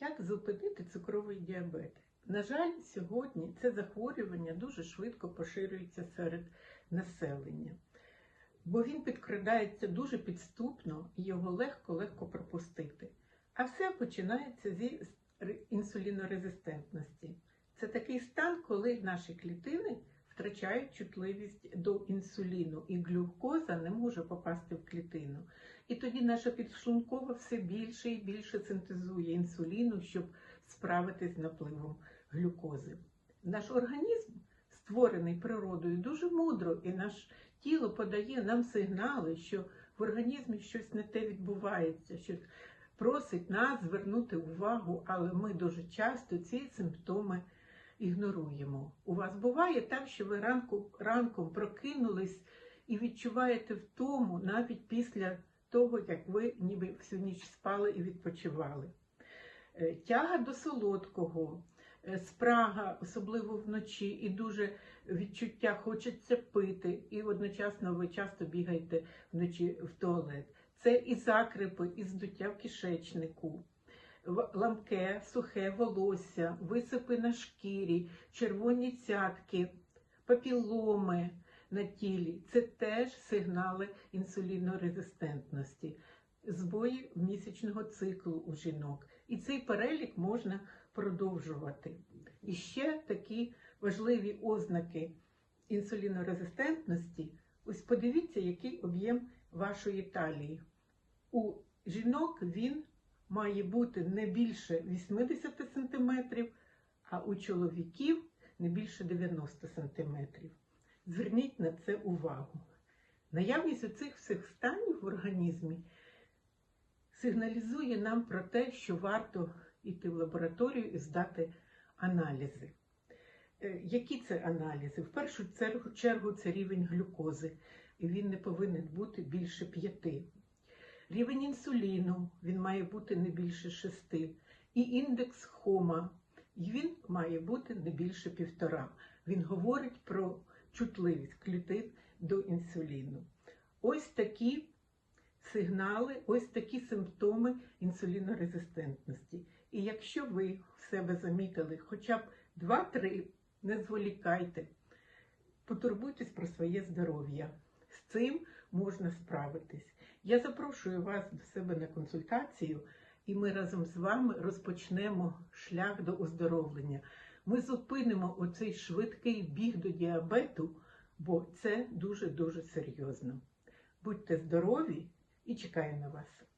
Як зупинити цукровий діабет? На жаль, сьогодні це захворювання дуже швидко поширюється серед населення, бо він підкрадається дуже підступно і його легко-легко пропустити. А все починається зі інсулінорезистентності. Це такий стан, коли наші клітини втрачають чутливість до інсуліну, і глюкоза не може попасти в клітину. І тоді наша підшлункова все більше і більше синтезує інсуліну, щоб справитись з напливом глюкози. Наш організм створений природою дуже мудро, і наше тіло подає нам сигнали, що в організмі щось не те відбувається, що просить нас звернути увагу, але ми дуже часто ці симптоми ігноруємо. У вас буває так, що ви ранку, ранком прокинулись і відчуваєте втому навіть після того, як ви ніби всю ніч спали і відпочивали. Е, Тяга до солодкого, е, спрага, особливо вночі, і дуже відчуття хочеться пити, і одночасно ви часто бігаєте вночі в туалет. Це і закрипи, і здуття в кишечнику, ламке, сухе волосся, висипи на шкірі, червоні цятки, папіломи на тілі. Це теж сигнали інсулінорезистентності, збої місячного циклу у жінок. І цей перелік можна продовжувати. І ще такі важливі ознаки інсулінорезистентності. Ось подивіться, який об'єм вашої талії. У жінок він має бути не більше 80 см, а у чоловіків не більше 90 см. Зверніть на це увагу. Наявність оцих всіх станів в організмі сигналізує нам про те, що варто йти в лабораторію і здати аналізи. Е, Які це аналізи? В першу чергу це рівень глюкози, і він не повинен бути більше 5. Рівень інсуліну він має бути не більше 6. І індекс хома і він має бути не більше півтора. Він говорить про чутливість клітин до інсуліну. Ось такі сигнали, ось такі симптоми інсулінорезистентності. І якщо ви в себе замітили хоча б 2-3, не зволікайте, потурбуйтесь про своє здоров'я. З цим можна справитись. Я запрошую вас до себе на консультацію, і ми разом з вами розпочнемо шлях до оздоровлення. Ми зупинимо оцей швидкий біг до діабету, бо це дуже-дуже серйозно. Будьте здорові і чекаю на вас.